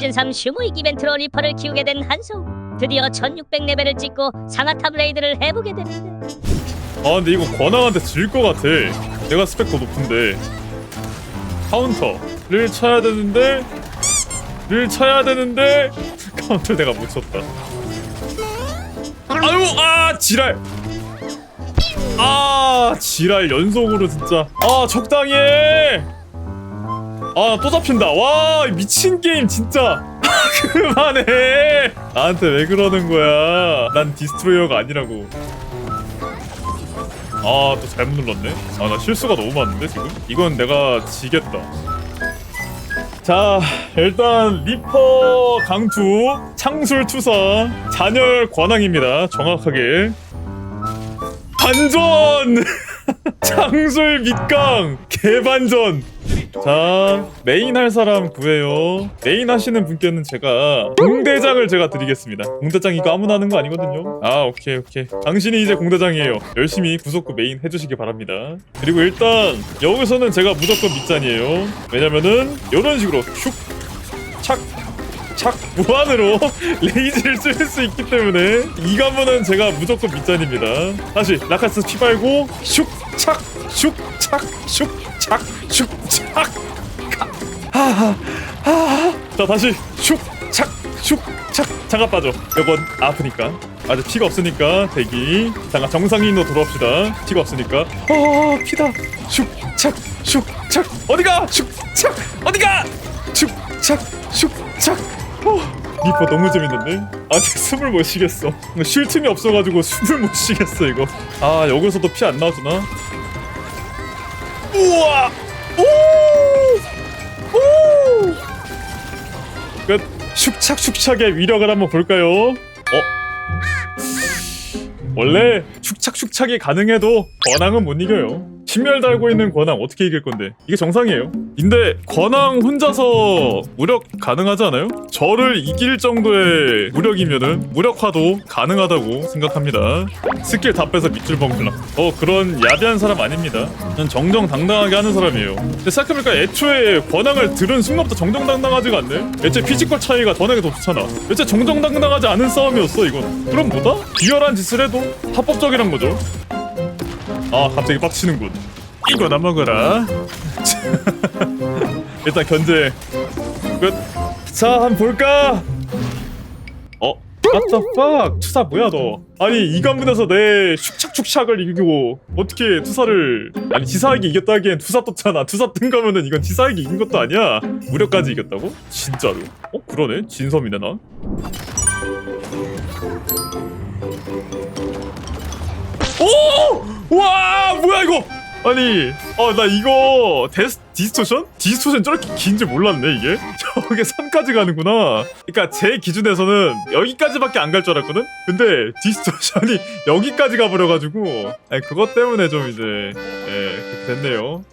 시즌3 슈무익 이벤트로 리퍼를 키우게 된 한소 드디어 1600레벨을 찍고 상하탑 레이드를 해보게 됐는데. 아 근데 이거 권항한테 질 것 같아. 내가 스펙 더 높은데. 카운터를 쳐야 되는데 를 쳐야 되는데 카운터 내가 못 쳤다. 아유 아 지랄. 아 지랄 연속으로 진짜. 아 적당히 해 아 또 잡힌다. 와 미친 게임 진짜. 그만해. 나한테 왜 그러는 거야? 난 디스트로이어가 아니라고. 아 또 잘못 눌렀네. 아 나 실수가 너무 많은데 지금? 이건 내가 지겠다. 자 일단 리퍼 강투 창술 투사 잔열 관왕입니다 정확하게. 반전! 창술 밑강 개반전 자 메인 할 사람 구해요. 메인 하시는 분께는 제가 공대장을 제가 드리겠습니다. 공대장 이거 아무나 하는 거 아니거든요. 아 오케이 오케이. 당신이 이제 공대장이에요. 열심히 구속구 메인 해주시기 바랍니다. 그리고 일단 여기서는 제가 무조건 밑잔이에요. 왜냐면은 이런 식으로 슉착 착 무한으로 레이지를 쓸 수 있기 때문에 이 가문은 제가 무조건 밑잔입니다. 다시 라카스 피 빨고 슉착 슉착 슉착 슉착. 하하하 자 다시 슉착 슉착. 장갑 빠져. 이건 아프니까. 아직 피가 없으니까 대기. 잠깐 정상인으로 돌아옵시다. 피가 없으니까. 어 피다. 슉착 슉착. 어디가? 슉착. 어디가? 슉착 슉착. 어, 리퍼 너무 재밌는데? 아직 숨을 못 쉬겠어 쉴 틈이 없어가지고 숨을 못 쉬겠어 이거 아 여기서도 피 안 나와주나? 우와 오! 오! 끝 슉착슉착의 위력을 한번 볼까요? 어? 원래 슉착슉착이 가능해도 권항은 못 이겨요 신멸 달고 있는 권항 어떻게 이길 건데? 이게 정상이에요. 근데 권항 혼자서 무력 가능하지 않아요? 저를 이길 정도의 무력이면은 무력화도 가능하다고 생각합니다. 스킬 다 빼서 밑줄 범클랑 어 그런 야비한 사람 아닙니다. 전 정정당당하게 하는 사람이에요. 근데 생각해보니까 애초에 권항을 들은 순간부터 정정당당하지가 않네? 애초에 피지컬 차이가 권항이 더 좋잖아. 애초에 정정당당하지 않은 싸움이었어 이건. 그럼 뭐다? 비열한 짓을 해도 합법적이란 거죠 아 갑자기 빡치는군. 이거 나 먹어라. 일단 견제. 끝자 한번 볼까? 어? What the fuck? 투사 뭐야 너? 아니 이 관문에서 내 슉착슉착을 이기고 어떻게 투사를 아니 지사에게 이겼다기엔 투사 떴잖아. 투사 뜬 거면은 이건 지사에게 이긴 것도 아니야. 무력까지 이겼다고? 진짜로. 어? 그러네. 진섬이네 나 오! 와 뭐야 이거 아니 어 나 이거 데스 디스토션? 디스토션 저렇게 긴지 몰랐네 이게 저게 선까지 가는구나 그러니까 제 기준에서는 여기까지밖에 안 갈 줄 알았거든? 근데 디스토션이 여기까지 가버려가지고 아니, 그것 때문에 좀 이제 예 그렇게 됐네요